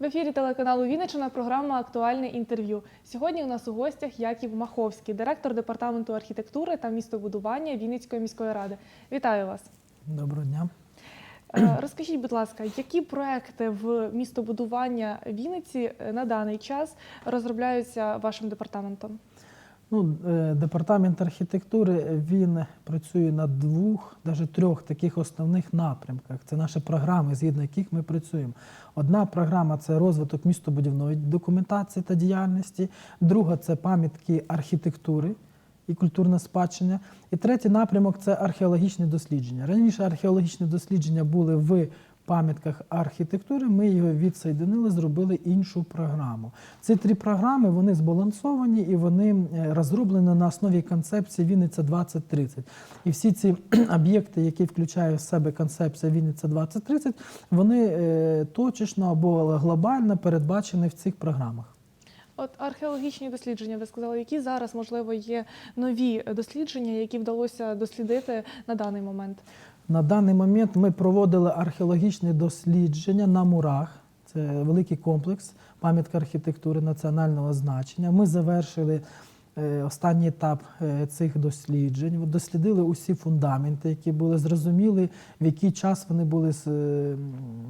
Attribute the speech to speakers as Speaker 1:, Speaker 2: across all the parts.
Speaker 1: В ефірі телеканалу Вінниччина програма Актуальне інтерв'ю. Сьогодні у нас у гостях Яків Маховський, директор департаменту архітектури та містобудування Вінницької міської ради. Вітаю вас.
Speaker 2: Доброго дня.
Speaker 1: Е, Розкажіть, будь ласка, які проекти в містобудування Вінниці е, на даний час розробляються вашим департаментом?
Speaker 2: Ну, е, департамент архітектури він працює на двох, навіть трьох таких основних напрямках. Це наші програми, згідно яких ми працюємо. Одна програма це розвиток містобудівної документації та діяльності, друга це пам'ятки архітектури і культурне спадщина. І третій напрямок це археологічні дослідження. Раніше археологічні дослідження були в пам'ятках архітектури. Ми його відсоєдинили, зробили іншу програму. Ці три програми вони збалансовані і вони е, розроблені на основі концепції Вінниця 2030. І всі ці об'єкти, які включає в себе концепція Вінниця 2030, вони е, точечно або глобально передбачені в цих програмах.
Speaker 1: От археологічні дослідження, ви сказали, які зараз можливо є нові дослідження, які вдалося дослідити на даний момент.
Speaker 2: На даний момент ми проводили археологічні дослідження на мурах. Це великий комплекс, пам'ятка архітектури національного значення. Ми завершили е, останній етап е, цих досліджень. Дослідили усі фундаменти, які були зрозуміли, в який час вони були е,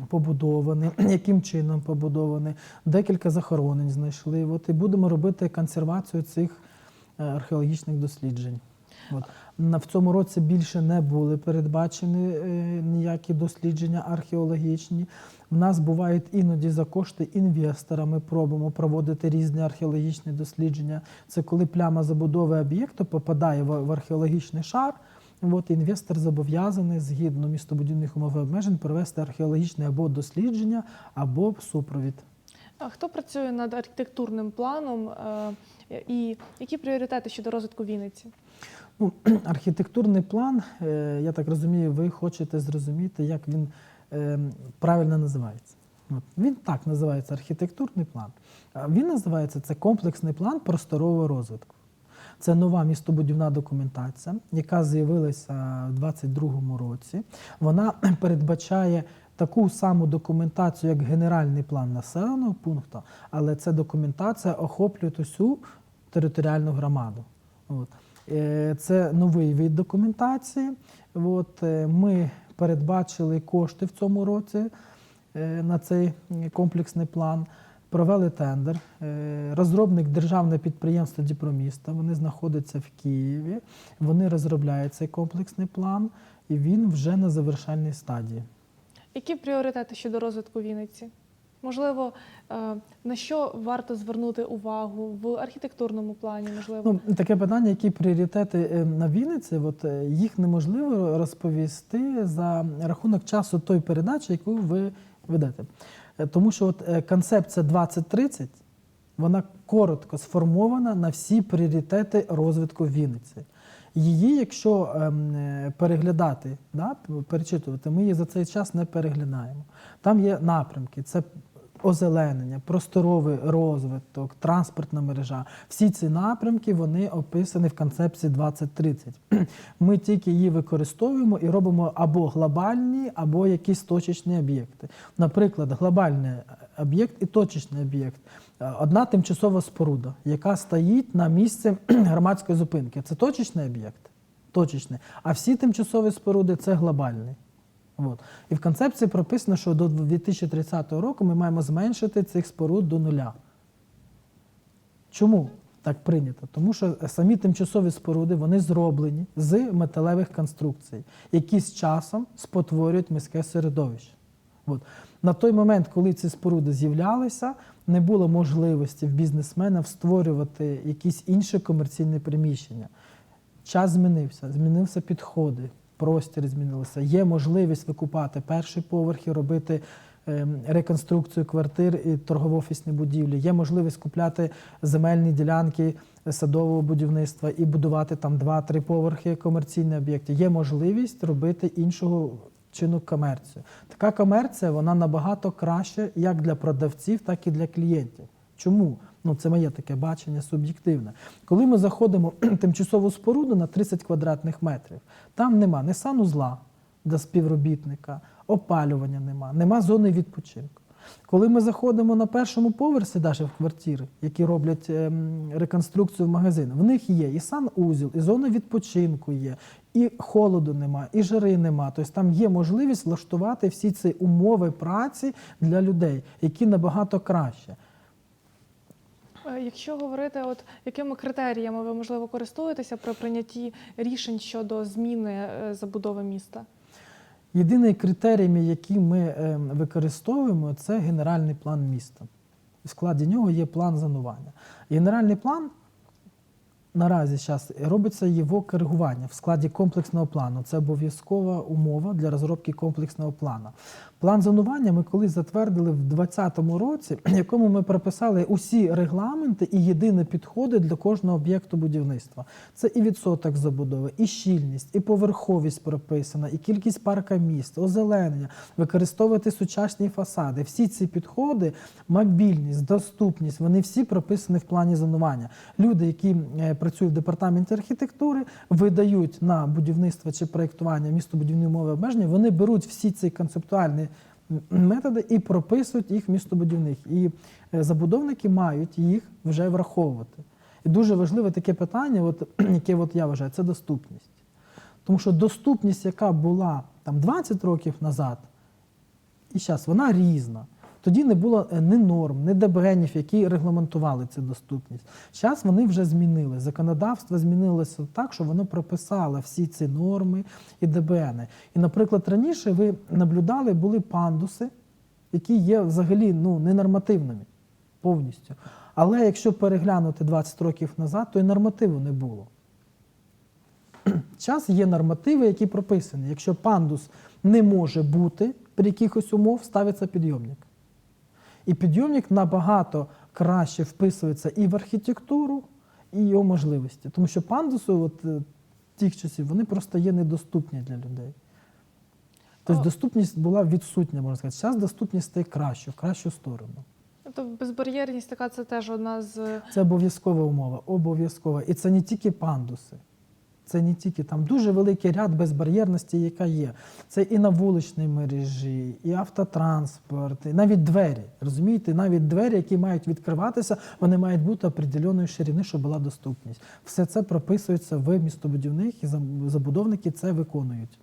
Speaker 2: побудовані, яким чином побудовані. Декілька захоронень знайшли. От і будемо робити консервацію цих археологічних досліджень. От. В цьому році більше не були передбачені е, ніякі дослідження археологічні. В нас бувають іноді за кошти інвестора. Ми пробуємо проводити різні археологічні дослідження. Це коли пляма забудови об'єкту попадає в, археологічний шар. От інвестор зобов'язаний згідно містобудівних умов і обмежень провести археологічне або дослідження, або супровід.
Speaker 1: А хто працює над архітектурним планом е, і які пріоритети щодо розвитку Вінниці?
Speaker 2: Ну, архітектурний план, е, я так розумію, ви хочете зрозуміти, як він е, правильно називається. От. Він так називається архітектурний план. Він називається це комплексний план просторового розвитку. Це нова містобудівна документація, яка з'явилася у 2022 році. Вона передбачає таку саму документацію, як генеральний план населеного пункту, але ця документація охоплює усю територіальну громаду. От. Е, Це новий вид документації. От, е, ми передбачили кошти в цьому році е, на цей комплексний план. Провели тендер. Розробник державне підприємство Діпроміста. Вони знаходяться в Києві. Вони розробляють цей комплексний план, і він вже на завершальній стадії.
Speaker 1: Які пріоритети щодо розвитку Вінниці? Можливо, е, на що варто звернути увагу в архітектурному плані? Можливо,
Speaker 2: Ну, таке питання, які пріоритети е, на Вінниці, от е, їх неможливо розповісти за рахунок часу той передачі, яку ви ведете. Тому що от концепція 2030, вона коротко сформована на всі пріоритети розвитку Вінниці. Її, якщо ем, переглядати, да, перечитувати, ми її за цей час не переглядаємо. Там є напрямки: це озеленення, просторовий розвиток, транспортна мережа. Всі ці напрямки вони описані в концепції 2030. Ми тільки її використовуємо і робимо або глобальні, або якісь точечні об'єкти. Наприклад, глобальний об'єкт і точечний об'єкт. Е, Одна тимчасова споруда, яка стоїть на місці громадської зупинки. Це точечний об'єкт. Точечний. А всі тимчасові споруди це глобальний. От. І в концепції прописано, що до 2030 року ми маємо зменшити цих споруд до нуля. Чому так прийнято? Тому що самі тимчасові споруди вони зроблені з металевих конструкцій, які з часом спотворюють міське середовище. От. На той момент, коли ці споруди з'являлися, не було можливості в бізнесмена створювати якісь інші комерційні приміщення. Час змінився, змінився підходи, простір змінився. Є можливість викупати перші поверхи, робити ем, реконструкцію квартир і торгово-офісні будівлі. Є можливість купляти земельні ділянки садового будівництва і будувати там 2-3 поверхи комерційні об'єкти. Є можливість робити іншого чину комерцію. Така комерція вона набагато краще як для продавців, так і для клієнтів. Чому? Ну, це моє таке бачення суб'єктивне. Коли ми заходимо в тимчасову споруду на 30 квадратних метрів, там нема ні санузла для співробітника, опалювання нема, нема зони відпочинку. Коли ми заходимо на першому поверсі, навіть в квартири, які роблять ем, реконструкцію магазину, в них є і санузел, і зона відпочинку є, і холоду нема, і жари нема. Тобто там є можливість влаштувати всі ці умови праці для людей, які набагато краще.
Speaker 1: Е, Якщо говорити, от якими критеріями ви можливо користуєтеся при прийнятті рішень щодо зміни е, забудови міста?
Speaker 2: Єдиний критерій, який ми е, використовуємо, це генеральний план міста. В складі нього є план зонування. Генеральний план наразі зараз робиться його коригування в складі комплексного плану. Це обов'язкова умова для розробки комплексного плану. План зонування ми колись затвердили в 2020 році, в якому ми прописали усі регламенти і єдині підходи для кожного об'єкту будівництва. Це і відсоток забудови, і щільність, і поверховість прописана, і кількість парка міст, озеленення, використовувати сучасні фасади. Всі ці підходи, мобільність, доступність, вони всі прописані в плані зонування. Люди, які працюють в департаменті архітектури, видають на будівництво чи проєктування містобудівні умови обмеження, вони беруть всі ці концептуальні методи і прописують їх в містобудівних. І е, забудовники мають їх вже враховувати. І дуже важливе таке питання, от, яке от я вважаю, це доступність. Тому що доступність, яка була там 20 років назад, і зараз вона різна. Тоді не було е, ні норм, ні ДБНів, які регламентували цю доступність. Зараз вони вже змінили. Законодавство змінилося так, що воно прописало всі ці норми і ДБНи. І, наприклад, раніше ви наблюдали, були пандуси, які є взагалі ну, ненормативними повністю. Але якщо переглянути 20 років назад, то і нормативу не було. Час є нормативи, які прописані. Якщо пандус не може бути при якихось умов, ставиться підйомник. І підйомник набагато краще вписується і в архітектуру, і його можливості. Тому що пандуси от, е, тих часів вони просто є недоступні для людей. Тобто доступність була відсутня, можна сказати. Зараз доступність стає краще, в кращу сторону.
Speaker 1: Тобто безбар'єрність така це теж одна з
Speaker 2: Це обов'язкова умова, обов'язкова. І це не тільки пандуси. Це не тільки там дуже великий ряд безбар'єрності, яка є. Це і на вуличній мережі, і автотранспорт, і навіть двері. Розумієте, навіть двері, які мають відкриватися, вони мають бути определеної ширини, щоб була доступність. Все це прописується в містобудівних і забудовники це виконують.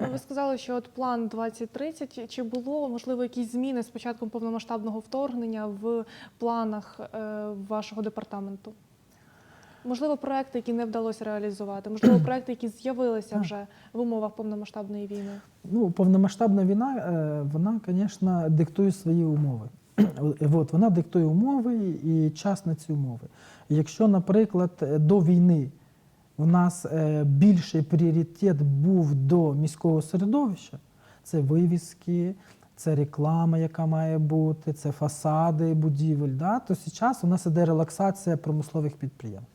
Speaker 1: Ну, ви сказали, що от план 2030, чи було можливо якісь зміни з початком повномасштабного вторгнення в планах е, вашого департаменту? Можливо, проекти, які не вдалося реалізувати, можливо, проекти, які з'явилися вже в умовах повномасштабної війни.
Speaker 2: Ну, повномасштабна війна, е, вона, звісно, диктує свої умови. От, вона диктує умови і час на ці умови. Якщо, наприклад, е, до війни у нас е, більший пріоритет був до міського середовища, це вивіски, це реклама, яка має бути, це фасади будівель, да, то зараз у нас іде релаксація промислових підприємств.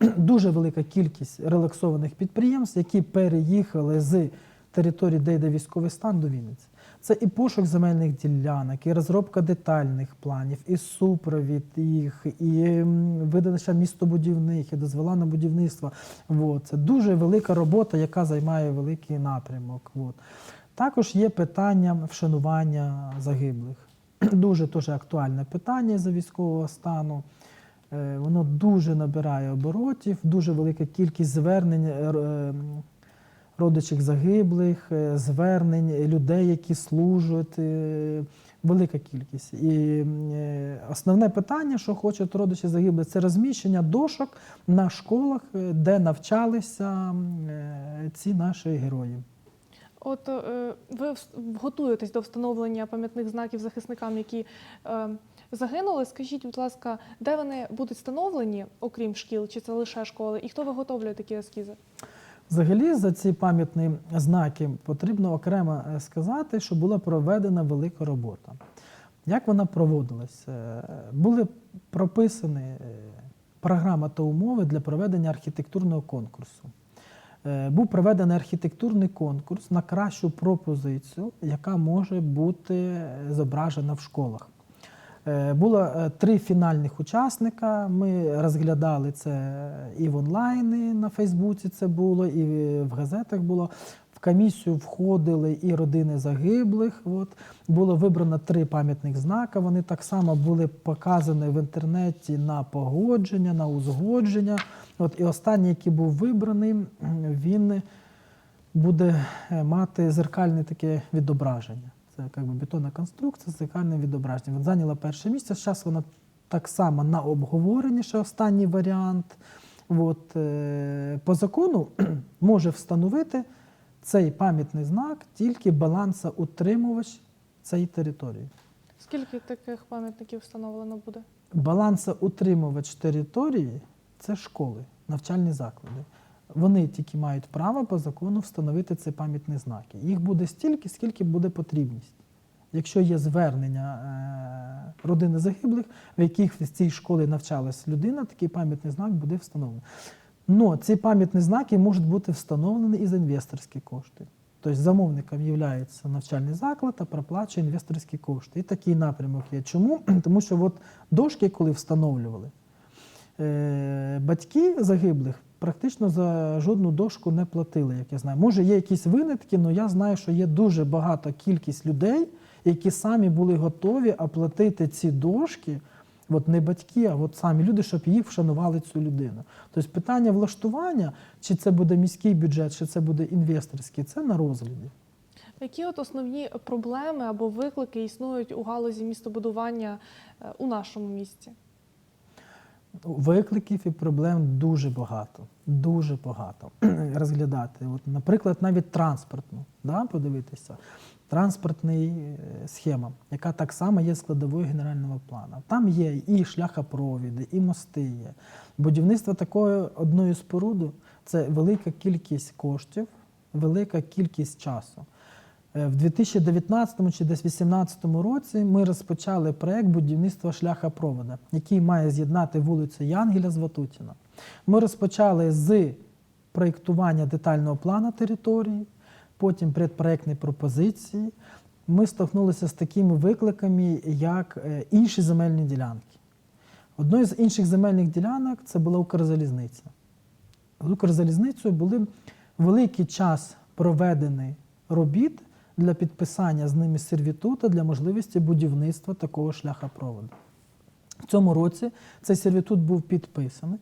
Speaker 2: Дуже велика кількість релаксованих підприємств, які переїхали з території, де йде військовий стан до Вінниці. Це і пошук земельних ділянок, і розробка детальних планів, і супровід їх, і м, видача містобудівних, і дозвола на будівництво. От. Це дуже велика робота, яка займає великий напрямок. От. Також є питання вшанування загиблих. Дуже дуже актуальне питання за військового стану. Е, Воно дуже набирає оборотів, дуже велика кількість звернень е, е, родичів загиблих, звернень людей, які служать. Велика кількість. І основне питання, що хочуть родичі загиблих, це розміщення дошок на школах, де навчалися ці наші герої.
Speaker 1: От ви готуєтесь до встановлення пам'ятних знаків захисникам, які е, загинули. Скажіть, будь ласка, де вони будуть встановлені, окрім шкіл, чи це лише школи, і хто виготовлює такі ескізи?
Speaker 2: Взагалі за ці пам'ятні знаки потрібно окремо е, сказати, що була проведена велика робота. Як вона проводилась? Е, Були прописані е, програма та умови для проведення архітектурного конкурсу. Був проведений архітектурний конкурс на кращу пропозицію, яка може бути зображена в школах. Е, Було е, три фінальних учасника. Ми розглядали це і в онлайні на Фейсбуці це було, і в газетах було. В комісію входили і родини загиблих. От. Було вибрано три пам'ятних знака. Вони так само були показані в інтернеті на погодження, на узгодження. От, і останній, який був вибраний, він буде е, мати зеркальне таке відображення. Це як би бетонна конструкція, з зеркальне відображення. Він зайняла перше місце. Зараз вона так само на обговоренні, ще останній варіант. От, е, по закону може встановити цей пам'ятний знак тільки балансоутримувач цієї території.
Speaker 1: Скільки таких пам'ятників встановлено буде?
Speaker 2: Балансоутримувач території це школи, навчальні заклади. Вони тільки мають право по закону встановити ці пам'ятні знаки. Їх буде стільки, скільки буде потрібність. Якщо є звернення е, родини загиблих, в яких в цій школі навчалась людина, такий пам'ятний знак буде встановлений. Но ці пам'ятні знаки можуть бути встановлені і за інвесторські кошти. Тобто замовником є навчальний заклад, а проплачує інвесторські кошти. І такий напрямок є. Чому? Тому що от дошки, коли встановлювали, е, батьки загиблих практично за жодну дошку не платили, як я знаю. Може, є якісь винятки, але я знаю, що є дуже багата кількість людей, які самі були готові оплатити ці дошки. От не батьки, а от самі люди, щоб їх вшанували цю людину. Тобто питання влаштування, чи це буде міський бюджет, чи це буде інвесторський, це на розгляді.
Speaker 1: Які от основні проблеми або виклики існують у галузі містобудування е, у нашому місті?
Speaker 2: Викликів і проблем дуже багато. Дуже багато розглядати. От, наприклад, навіть транспортну, да, подивитися, транспортний е, схема, яка так само є складовою генерального плану. Там є і шляхопровіди, і мости є. Будівництво такої одної споруди це велика кількість коштів, велика кількість часу. Е, В 2019 чи десь 2018 році ми розпочали проект будівництва шляхопроводу, який має з'єднати вулицю Янгеля з Ватутіна. Ми розпочали з проєктування детального плану території, потім предпроектні пропозиції. Ми стикнулися з такими викликами, як е, інші земельні ділянки. Одною з інших земельних ділянок це була Укрзалізниця. З Укрзалізницею були великий час проведений робіт для підписання з ними сервітута для можливості будівництва такого шляхопроводу. В цьому році цей сервітут був підписаний,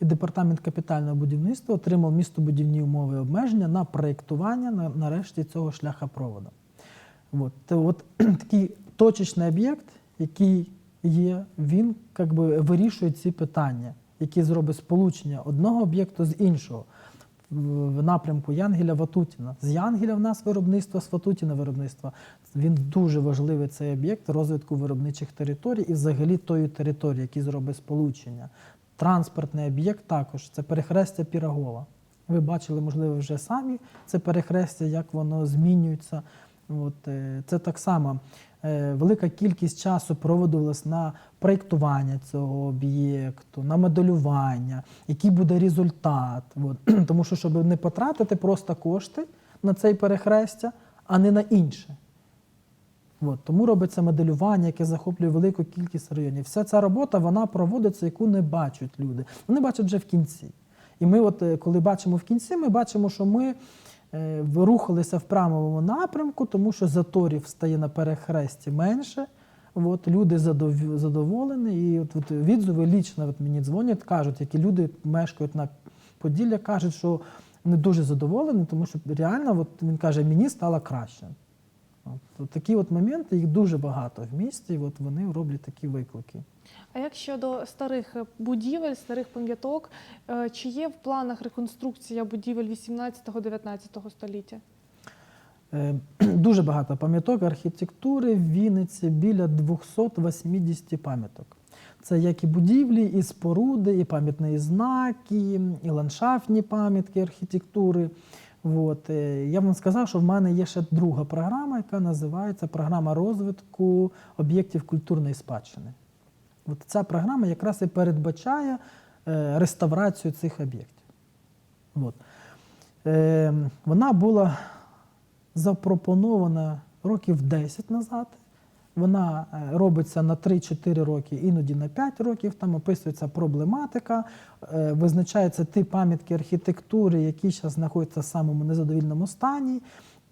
Speaker 2: і департамент капітального будівництва отримав містобудівні умови і обмеження на проєктування на, нарешті цього шляхопроводу. От, от такий точечний об'єкт, який є, він как би, вирішує ці питання, які зробить сполучення одного об'єкту з іншого в напрямку Янгеля Ватутіна. З Янгеля в нас виробництво, з Ватутіна виробництво. Він дуже важливий цей об'єкт розвитку виробничих територій і взагалі тої території, які зробить сполучення. Транспортний об'єкт також це перехрестя Пірогова. Ви бачили, можливо, вже самі це перехрестя, як воно змінюється. От, е, це так само велика кількість часу проводилась на проєктування цього об'єкту, на моделювання, який буде результат. От. Тому що, щоб не потратити просто кошти на цей перехрестя, а не на інше. От. Тому робиться моделювання, яке захоплює велику кількість районів. Вся ця робота вона проводиться, яку не бачать люди. Вони бачать вже в кінці. І ми, от, е, коли бачимо в кінці, ми бачимо, що ми е, рухалися в прямому напрямку, тому що заторів стає на перехресті менше. От, люди задов- задоволені, і от, от відзови лічно от мені дзвонять, кажуть, які люди мешкають на Поділля, кажуть, що вони дуже задоволені, тому що реально, от, він каже, мені стало краще. От, от такі от моменти, їх дуже багато в місті, і от вони роблять такі виклики.
Speaker 1: А як щодо старих е, будівель, старих пам'яток, е, чи є в планах реконструкція будівель 18-19 століття?
Speaker 2: Е, Дуже багато пам'яток архітектури в Вінниці біля 280 пам'яток. Це як і будівлі, і споруди, і пам'ятні знаки, і ландшафтні пам'ятки архітектури. От. е, Я вам сказав, що в мене є ще друга програма, яка називається програма розвитку об'єктів культурної спадщини. От ця програма якраз і передбачає е, реставрацію цих об'єктів. От. Е, Вона була запропонована років 10 назад Вона е, робиться на 3-4 роки, іноді на 5 років. Там описується проблематика, визначається визначаються ті пам'ятки архітектури, які зараз знаходяться в самому незадовільному стані.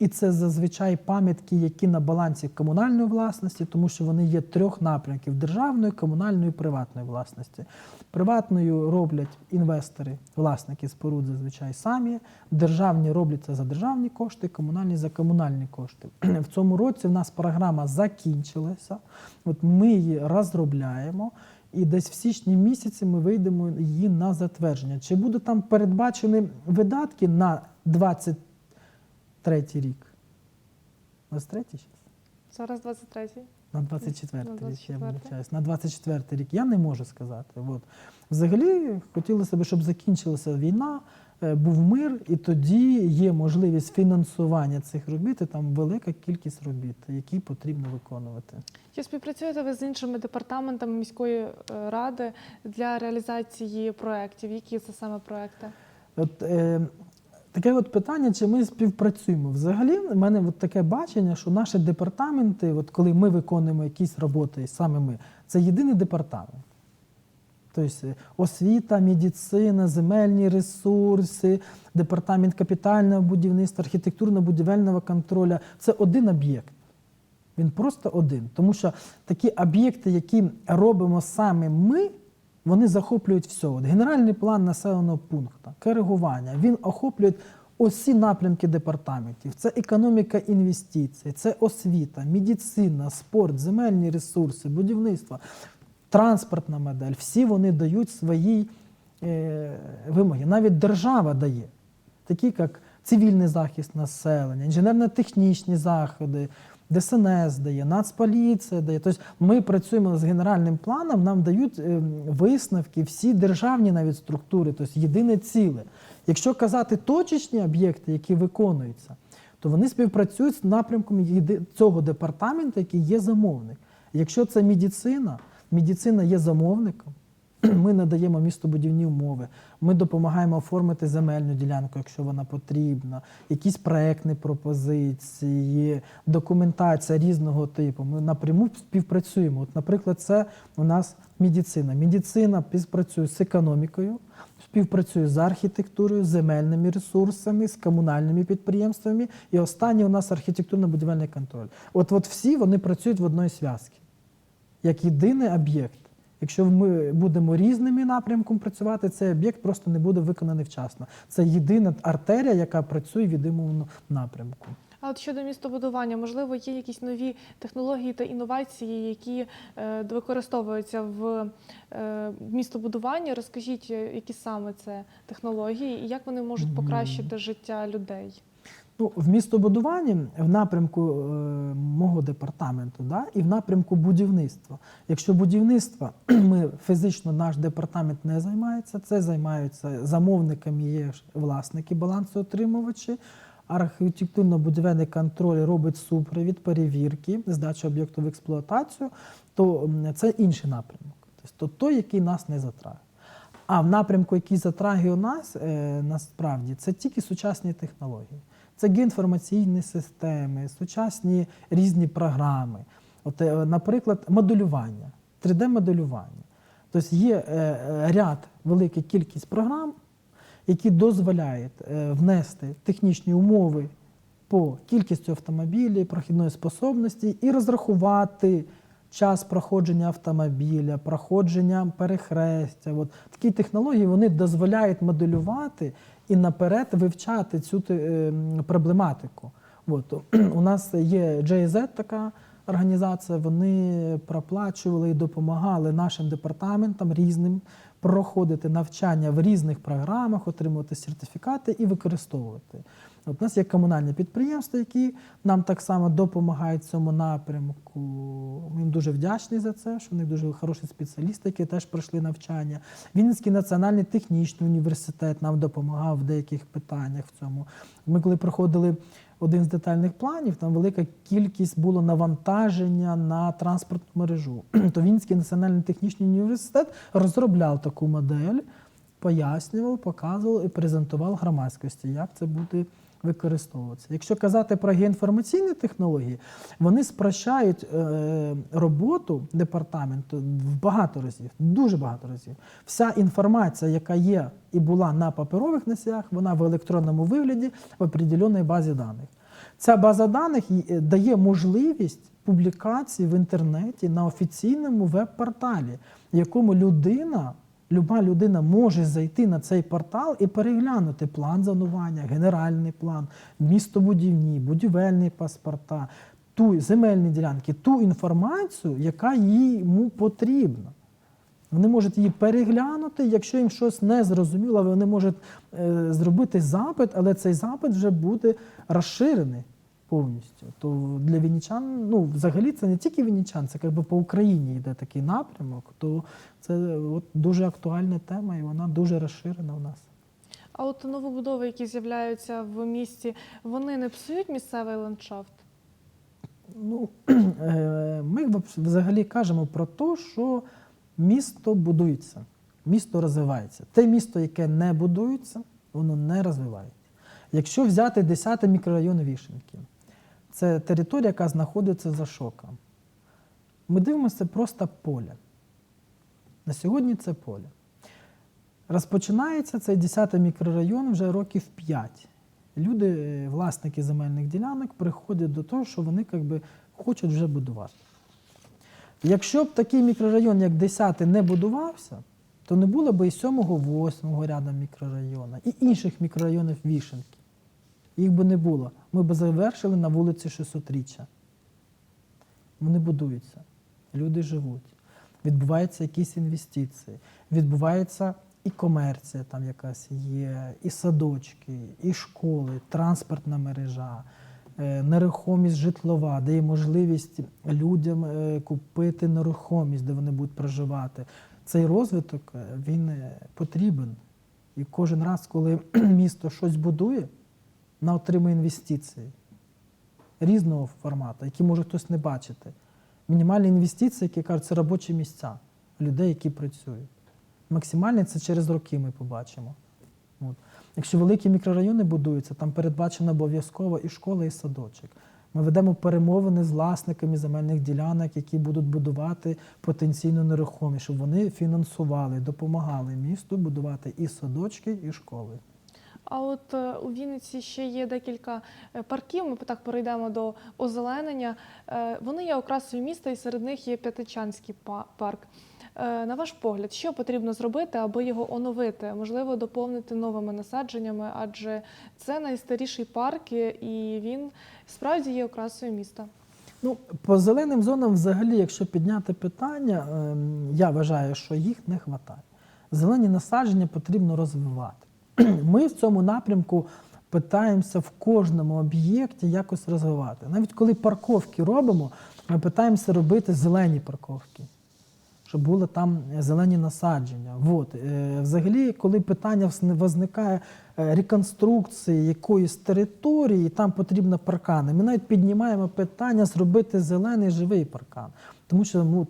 Speaker 2: І це зазвичай пам'ятки, які на балансі комунальної власності, тому що вони є трьох напрямків: державної, комунальної і приватної власності. Приватною роблять інвестори, власники споруд зазвичай самі. Державні робляться за державні кошти, комунальні за комунальні кошти. В цьому році в нас програма закінчилася. От ми її розробляємо. І десь в січні місяці ми вийдемо її на затвердження. Чи буде там передбачені видатки на 23 рік? 23 зараз?
Speaker 1: Зараз 23-й.
Speaker 2: На 24
Speaker 1: На
Speaker 2: рік, я
Speaker 1: 24-й.
Speaker 2: вибачаюсь. На 24 рік я не можу сказати. От. Взагалі хотілося б, щоб закінчилася війна, е, був мир, і тоді є можливість фінансування цих робіт, і там велика кількість робіт, які потрібно виконувати.
Speaker 1: Чи співпрацюєте ви з іншими департаментами міської е, ради для реалізації проєктів? Які це саме проекти?
Speaker 2: От, е, таке от питання, чи ми співпрацюємо. Взагалі, в мене от таке бачення, що наші департаменти, от коли ми виконуємо якісь роботи, саме ми, це єдиний департамент. Тобто е, освіта, медицина, земельні ресурси, департамент капітального будівництва, архітектурно-будівельного контролю це один об'єкт. Він просто один. Тому що такі об'єкти, які робимо саме ми, вони захоплюють все. От генеральний план населеного пункту, коригування, він охоплює усі напрямки департаментів. Це економіка інвестицій, це освіта, медицина, спорт, земельні ресурси, будівництво, транспортна модель. Всі вони дають свої е, вимоги. Навіть держава дає, такі як цивільний захист населення, інженерно-технічні заходи, ДСНС дає, Нацполіція дає. Тобто ми працюємо з генеральним планом, нам дають е, висновки всі державні навіть структури, тобто єдине ціле. Якщо казати точечні об'єкти, які виконуються, то вони співпрацюють з напрямком цього департаменту, який є замовник. Якщо це медицина, медицина є замовником. Ми надаємо містобудівні умови, ми допомагаємо оформити земельну ділянку, якщо вона потрібна, якісь проектні пропозиції, документація різного типу. Ми напряму співпрацюємо. От, наприклад, це у нас медицина. Медицина співпрацює з економікою, співпрацює з архітектурою, земельними ресурсами, з комунальними підприємствами. І останнє у нас архітектурно-будівельний контроль. От, от всі вони працюють в одній зв'язці, як єдиний об'єкт. Якщо ми будемо різними напрямком працювати, цей об'єкт просто не буде виконаний вчасно. Це єдина артерія, яка працює в єдиному напрямку.
Speaker 1: А от щодо містобудування, можливо, є якісь нові технології та інновації, які е, використовуються в е, містобудуванні. Розкажіть, е, які саме це технології і як вони можуть покращити життя людей?
Speaker 2: Ну, в містобудуванні в напрямку е, мого департаменту, да, і в напрямку будівництва. Якщо будівництво, ми фізично наш департамент не займається, це займаються замовниками є власники балансоотримувачі. Архітектурно-будівельний контроль робить супровід, перевірки, здачу об'єкту в експлуатацію, то це інший напрямок. Тобто той, який нас не затрагує. А в напрямку, який затрагує нас, е, насправді, це тільки сучасні технології. Це геоінформаційні системи, сучасні різні програми. От, е, наприклад, моделювання, 3D-моделювання. Тобто є е, е, ряд, велика кількість програм, які дозволяють внести технічні умови по кількості автомобілів, прохідної способності і розрахувати час проходження автомобіля, проходження перехрестя. От такі технології вони дозволяють моделювати і наперед вивчати цю е, проблематику. От. У нас є JZ така організація, вони проплачували і допомагали нашим департаментам різним проходити навчання в різних програмах, отримувати сертифікати і використовувати. От у нас є комунальні підприємства, які нам так само допомагають в цьому напрямку. Ми їм дуже вдячні за це, що в них дуже хороші спеціалісти, які теж пройшли навчання. Вінницький національний технічний університет нам допомагав в деяких питаннях в цьому. Ми коли проходили один з детальних планів, там велика кількість було навантаження на транспортну мережу. То Вінницький національний технічний університет розробляв таку модель, пояснював, показував і презентував громадськості, як це буде використовуватися. Якщо казати про геоінформаційні технології, вони спрощають е, роботу департаменту в багато разів, дуже багато разів. Вся інформація, яка є і була на паперових носіях, вона в електронному вигляді в определеній базі даних. Ця база даних е, дає можливість публікації в інтернеті на офіційному веб-порталі, якому людина, люба людина може зайти на цей портал і переглянути план зонування, генеральний план, містобудівні, будівельні паспорта, ту земельні ділянки, ту інформацію, яка йому потрібна. Вони можуть її переглянути, якщо їм щось не зрозуміло, вони можуть е, зробити запит, але цей запит вже буде розширений повністю. То для вінничан, ну взагалі це не тільки вінничан, це якби по Україні йде такий напрямок, то це от дуже актуальна тема і вона дуже розширена у нас.
Speaker 1: А от новобудови, які з'являються в місті, вони не псують місцевий ландшафт?
Speaker 2: Ну, е, ми взагалі кажемо про те, що місто будується, місто розвивається. Те місто, яке не будується, воно не розвивається. Якщо взяти 10-й мікрорайон Вішенки, це територія, яка знаходиться за шоком. Ми дивимося просто поле. На сьогодні це поле. Розпочинається цей 10-й мікрорайон вже років 5. Люди, е, власники земельних ділянок, приходять до того, що вони як би, хочуть вже будувати. Якщо б такий мікрорайон, як 10 не будувався, то не було б і 7-го, 8-го рядом мікрорайону, і інших мікрорайонів Вішенки. Їх би не було. Ми б завершили на вулиці 600-річчя. Вони будуються, люди живуть, відбуваються якісь інвестиції, відбувається і комерція там якась є, і садочки, і школи, транспортна мережа, е, нерухомість житлова, де є можливість людям е, купити нерухомість, де вони будуть проживати. Цей розвиток е, він потрібен. І кожен раз, коли місто щось будує, на отримує інвестиції різного формату, які може хтось не бачити. Мінімальні інвестиції, які кажуть, це робочі місця людей, які працюють. Максимальні це через роки ми побачимо. От. Якщо великі мікрорайони будуються, там передбачено обов'язково і школа, і садочок. Ми ведемо перемовини з власниками земельних ділянок, які будуть будувати потенційну нерухомість, щоб вони фінансували, допомагали місту будувати і садочки, і школи.
Speaker 1: А от е, у Вінниці ще є декілька е, парків. Ми так перейдемо до озеленення. Е, Вони є окрасою міста, і серед них є П'ятичанський парк. На ваш погляд, що потрібно зробити, аби його оновити? Можливо, доповнити новими насадженнями, адже це найстаріший парк, і- і він справді є окрасою міста.
Speaker 2: Ну, по зеленим зонам, взагалі, якщо підняти питання, ем, я вважаю, що їх не вистачає. Зелені насадження потрібно розвивати. Ми в цьому напрямку питаємося в кожному об'єкті якось розвивати. Навіть коли парковки робимо, ми питаємося робити зелені парковки. Щоб були там зелені насадження. От. Е, Взагалі, коли питання возникає е, реконструкції якоїсь території, і там потрібно паркани. Ми навіть піднімаємо питання зробити зелений живий паркан. Тому що ну,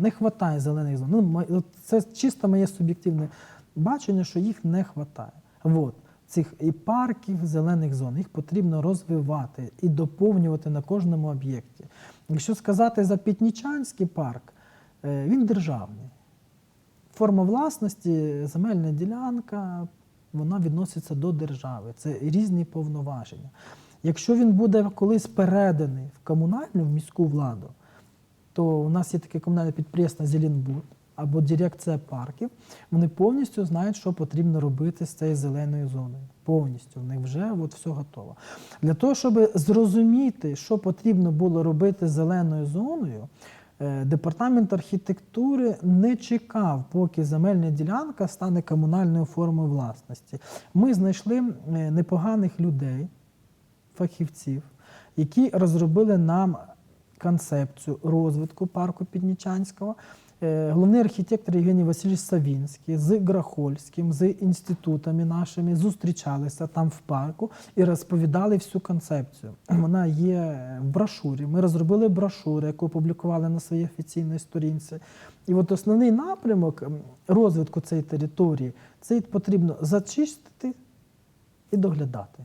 Speaker 2: не вистачає зелених зон. Ну, це чисто моє суб'єктивне бачення, що їх не вистачає. От. Цих і парків, зелених зон, їх потрібно розвивати і доповнювати на кожному об'єкті. Якщо сказати за Пітнічанський парк, е, він державний. Форма власності, земельна ділянка, вона відноситься до держави. Це різні повноваження. Якщо він буде колись переданий в комунальну, в міську владу, то у нас є таке комунальне підприємство Зеленбуд або дирекція парків, вони повністю знають, що потрібно робити з цією зеленою зоною. Повністю в них вже от все готово. Для того, щоб зрозуміти, що потрібно було робити з зеленою зоною, е, департамент архітектури не чекав, поки земельна ділянка стане комунальною формою власності. Ми знайшли е, непоганих людей, фахівців, які розробили нам концепцію розвитку парку Піднічанського. Е, Головний архітектор Євгеній Васильович Савінський з Грахольським, з інститутами нашими зустрічалися там в парку і розповідали всю концепцію. Вона є в брошурі. Ми розробили брошуру, яку опублікували на своїй офіційній сторінці. І от основний напрямок розвитку цієї території це потрібно зачистити і доглядати.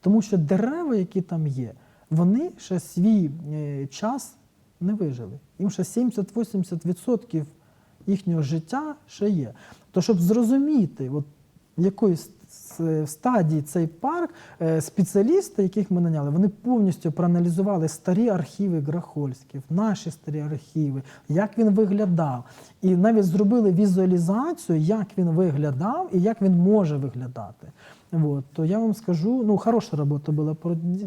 Speaker 2: Тому що дерева, які там є, вони ще свій е, час не вижили. Їм ще 70-80% їхнього життя ще є. То щоб зрозуміти, от, якої стадії цей парк, е, спеціалісти, яких ми наняли, вони повністю проаналізували старі архіви Грахольських, наші старі архіви, як він виглядав. І навіть зробили візуалізацію, як він виглядав і як він може виглядати. От, то я вам скажу, ну, хороша робота була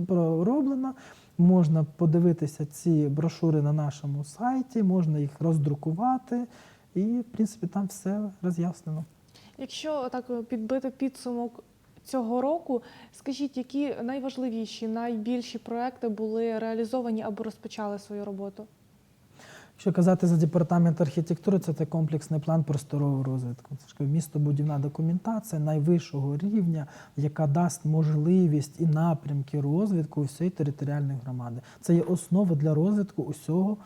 Speaker 2: пророблена. Можна подивитися ці брошури на нашому сайті, можна їх роздрукувати, і, в принципі, там все роз'яснено.
Speaker 1: Якщо так підбити підсумок цього року, скажіть, які найважливіші, найбільші проекти були реалізовані або розпочали свою роботу?
Speaker 2: Якщо казати за департамент архітектури, це це комплексний план просторового розвитку. Це ж містобудівна документація найвищого рівня, яка дасть можливість і напрямки розвитку всієї територіальної громади. Це є основа для розвитку усього.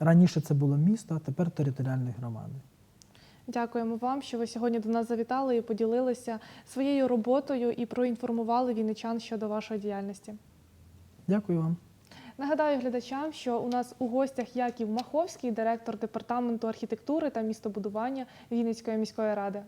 Speaker 2: Раніше це було місто, а тепер територіальної громади.
Speaker 1: Дякуємо вам, що ви сьогодні до нас завітали і поділилися своєю роботою і проінформували вінничан щодо вашої діяльності.
Speaker 2: Дякую вам.
Speaker 1: Нагадаю глядачам, що у нас у гостях Яків Маховський, директор департаменту архітектури та містобудування Вінницької міської ради.